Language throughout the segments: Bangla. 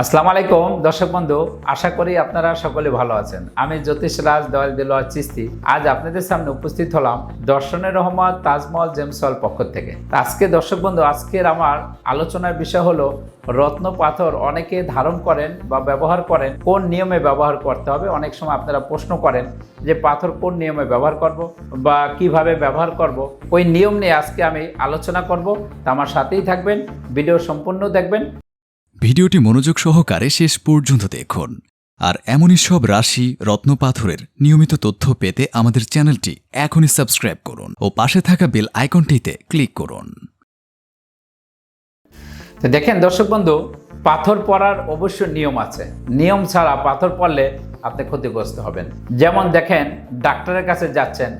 আসসালামু আলাইকুম, দর্শক বন্ধু, আশা করি আপনারা সকলে ভালো আছেন। আমি জ্যোতিষ রাজ, দয়াল দিলোয়ার চিস্তি। আজ আপনাদের সামনে উপস্থিত হলাম দর্শনের রহমত তাজমহল জেমসল পক্ষ থেকে। আজকে, দর্শক বন্ধু, আজকের আমার আলোচনার বিষয় হলো রত্ন পাথর অনেকে ধারণ করেন বা ব্যবহার করেন, কোন নিয়মে ব্যবহার করতে হবে? অনেক সময় আপনারা প্রশ্ন করেন যে পাথর কোন নিয়মে ব্যবহার করব বা কীভাবে ব্যবহার করব? ওই নিয়ম নিয়ে আজকে আমি আলোচনা করব। তা আমার সাথেই থাকবেন, ভিডিও সম্পূর্ণ দেখবেন। ভিডিওটি মনোযোগ সহকারে শেষ পর্যন্ত দেখুন। আর এমনই সব রাশি রত্নপাথরের নিয়মিত তথ্য পেতে আমাদের চ্যানেলটি এখনই সাবস্ক্রাইব করুন ও পাশে থাকা বেল আইকনটিতে ক্লিক করুন। তো দেখেন দর্শক বন্ধু, পাথর পড়ার অবশ্য নিয়ম আছে। নিয়ম ছাড়া পাথর পড়লে আপনি ক্ষতিগ্রস্ত হবেন। যেমন দেখেন, ডাক্তারের কাছে যাচ্ছেন।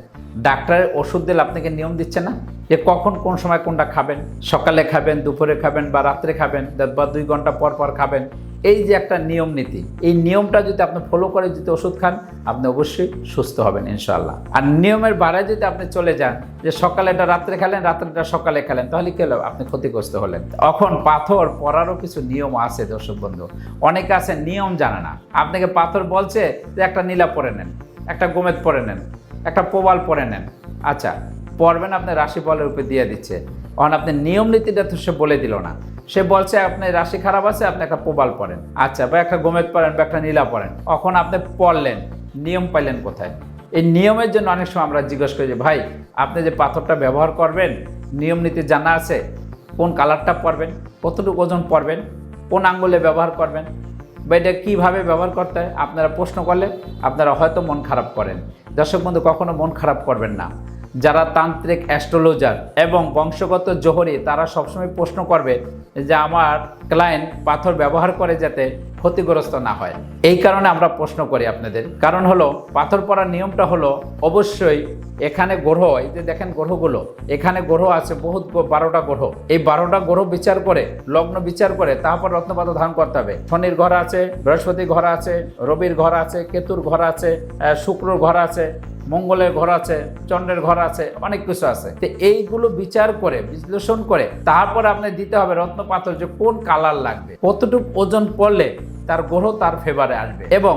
ডাক্তারের ওষুধ দিলে আপনাকে নিয়ম দিচ্ছে না? যে কখন কোন সময় কোনটা খাবেন, সকালে খাবেন, দুপুরে খাবেন বা রাত্রে খাবেন বা দুই ঘণ্টা পর পর খাবেন, এই যে একটা নিয়ম নীতি, এই নিয়মটা যদি আপনি ফলো করে যদি ওষুধ খান, আপনি অবশ্যই সুস্থ হবেন ইনশাল্লাহ আর নিয়মের বাড়ায় যদি আপনি চলে যান, যে সকালে এটা রাত্রে খেলেন রাত্রেটা সকালে খেলেন, তাহলে কি আপনি ক্ষতিগ্রস্ত হলেন। তখন পাথর পরারও কিছু নিয়ম আছে দর্শক বন্ধু, অনেকে আছে নিয়ম জানে না। আপনাকে পাথর বলছে যে একটা নীলা পরে নেন, একটা গোমেদ পরে নেন, একটা পোবাল পরে নেন। আচ্ছা পড়বেন আপনার রাশি ফলের উপরে দিয়ে দিচ্ছে। কারণ আপনি নিয়ম নীতিটা তো সে বলে দিল না। সে বলছে, আপনি রাশি খারাপ আছে, আপনি একটা প্রবাল পড়েন। আচ্ছা বা একটা গোমেদ পড়েন, বা একটা নীলা পড়েন। তখন আপনি পড়লেন, নিয়ম পাইলেন কোথায়? এই নিয়মের জন্য অনেক সময় আমরা জিজ্ঞেস করি যে, ভাই, আপনি যে পাথরটা ব্যবহার করবেন, নিয়ম নীতি জানা আছে? কোন কালারটা পরবেন? কতটুকু ওজন পরবেন? কোন আঙ্গুলে ব্যবহার করবেন? বা এটা কীভাবে ব্যবহার করতে হয়? আপনারা প্রশ্ন করলে আপনারা হয়তো মন খারাপ করেন। দর্শক বন্ধু, কখনো মন খারাপ করবেন না। যারা তান্ত্রিক অ্যাস্ট্রোলজার এবং বংশগত জোহরি, তারা সবসময় প্রশ্ন করবে যে আমার ক্লায়েন্ট পাথর ব্যবহার করে যাতে ক্ষতিগ্রস্ত না হয়। এই কারণে আমরা প্রশ্ন করি আপনাদের। কারণ হলো, পাথর পরার নিয়মটা হলো অবশ্যই এখানে গ্রহ, এই যে দেখেন গ্রহগুলো, এখানে গ্রহ আছে বহুত বারোটা গ্রহ। এই বারোটা গ্রহ বিচার করে, লগ্ন বিচার করে, তারপর রত্নপাত ধারণ করতে হবে। শনির ঘর আছে বৃহস্পতি ঘর আছে, রবির ঘর আছে, কেতুর ঘর আছে শুক্রর ঘর আছে মঙ্গলের ঘর আছে, চন্দ্রের ঘর আছে, অনেক কিছু আছে। তো এইগুলো বিচার করে, বিশ্লেষণ করে, তারপর আপনি দিতে হবে রত্ন পাথর যে কোন কালার লাগবে, কতটুকু ওজন পড়লে তার গ্রহ তার ফেভারে আসবে। এবং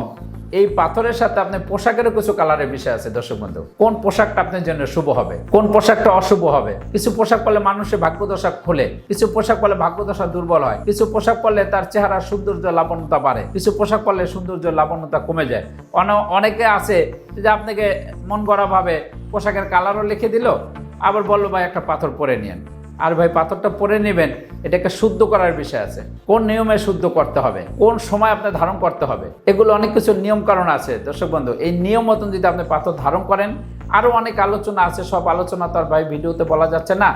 এই পাথরের সাথে আপনি পোশাকেরও কিছু কালারের বিষয় আছে, দর্শক বন্ধু। কোন পোশাকটা আপনার জন্য শুভ হবে? কোন পোশাকটা অশুভ হবে? কিছু পোশাক পরলে মানুষের ভাগ্যদশা খোলে, কিছু পোশাক পরলে ভাগ্যদশা দুর্বল হয়, কিছু পোশাক পরলে তার চেহারা সৌন্দর্য লাবণ্যতা বাড়ে, কিছু পোশাক পরলে সৌন্দর্য লাবণ্যতা কমে যায়। অনে- অনেকে আছে যে আপনাকে মন গড়া ভাবে পোশাকের কালারও লিখে দিল, আবার বলল, ভাই, একটা পাথর পরে নিয়েন। আর ভাই পাথরটা পরে নেবেন, এটাকে শুদ্ধ করার বিষয় আছে। কোন নিয়মে শুদ্ধ করতে হবে? কোন সময় আপনার ধারণ করতে হবে? এগুলো অনেক কিছু নিয়ম কারণ আছে, দর্শক বন্ধু। এই নিয়ম মতন যদি আপনি পাথর ধারণ করেন আরও অনেক আলোচনা আছে, সব আলোচনা তো আর ভাই ভিডিওতে বলা যাচ্ছে না।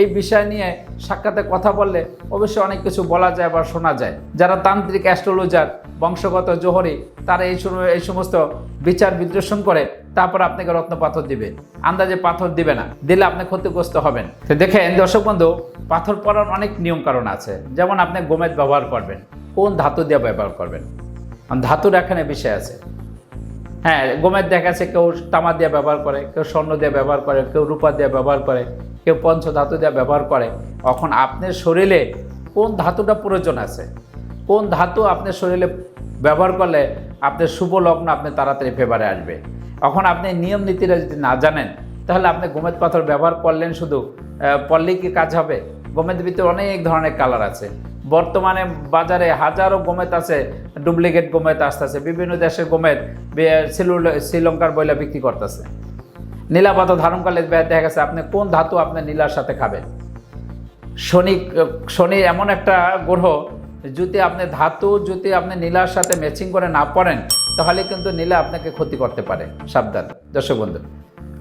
এই বিষয় নিয়ে সাক্ষাতে কথা বললে অবশ্যই অনেক কিছু বলা যায় বা শোনা যায়। যারা তান্ত্রিক, অ্যাস্ট্রোলজার বংশগত জোহরি, তারা এই এই সমস্ত বিচার বিশ্লেষণ করে তারপর আপনাকে রত্ন পাথর দিবে। আন্দাজে পাথর দিবে না, দিলে আপনি ক্ষতিগ্রস্ত হবেন। তো দেখেন, দর্শক বন্ধু, পাথর পরার অনেক নিয়ম কারণ আছে। যেমন আপনি গোমেদ ব্যবহার করবেন, কোন ধাতু দিয়ে ব্যবহার করবেন? ধাতুর এখানে বিষয় আছে। হ্যাঁ গোমেদ দেখা কেউ তামা দিয়ে ব্যবহার করে, কেউ স্বর্ণ দিয়ে ব্যবহার করে, কেউ রূপা দিয়ে ব্যবহার করে, কেউ পঞ্চ ধাতু দিয়ে ব্যবহার করে। এখন আপনার শরীরে কোন ধাতুটা প্রয়োজন আছে? কোন ধাতু আপনার শরীরে ব্যবহার করলে আপনার শুভ লগ্ন আপনি তাড়াতাড়ি ফেভারে আসবে। এখন আপনি নিয়ম নীতিটা যদি না জানেন তাহলে আপনি গোমেদ পাথর ব্যবহার করলেন শুধু আহ, কি কাজ হবে? গোমেদ ভিতরে অনেক ধরনের কালার আছে। বর্তমানে বাজারে হাজারো গোমেত আছে ডুপ্লিকেট গোমেত আসতেছে। বিভিন্ন দেশের গোমেত বে- শ্রীলঙ্কার বইলা বিক্রি করতেছে। নীলা পাথর ধারণ করলে দেখা গেছে আপনি কোন ধাতু আপনি নীলার সাথে খাবেন। শনি শনি এমন একটা গ্রহ যদি আপনি ধাতু, যদি আপনি নীলার সাথে ম্যাচিং করে না পড়েন, তাহলে কিন্তু নীলা আপনাকে ক্ষতি করতে পারে। সাবধান। দর্শক বন্ধু,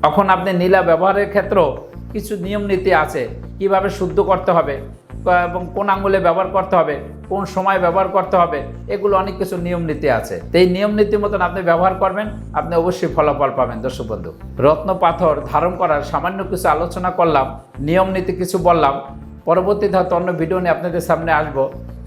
এখন আপনি নীলা ব্যবহারের ক্ষেত্রেও কিছু নিয়ম নীতি আছে। কীভাবে শুদ্ধ করতে হবে এবং কোন আঙ্গুলে ব্যবহার করতে হবে, কোন সময় ব্যবহার করতে হবে, এগুলো অনেক কিছু নিয়ম নীতি আছে। এই নিয়ম নীতি মতন আপনি ব্যবহার করবেন, আপনি অবশ্যই ফলাফল পাবেন। দর্শক বন্ধু, রত্ন পাথর ধারণ করার সামান্য কিছু আলোচনা করলাম, নিয়ম নীতি কিছু বললাম। পরবর্তীতে হয়তো অন্য ভিডিও নিয়ে আপনাদের সামনে আসব।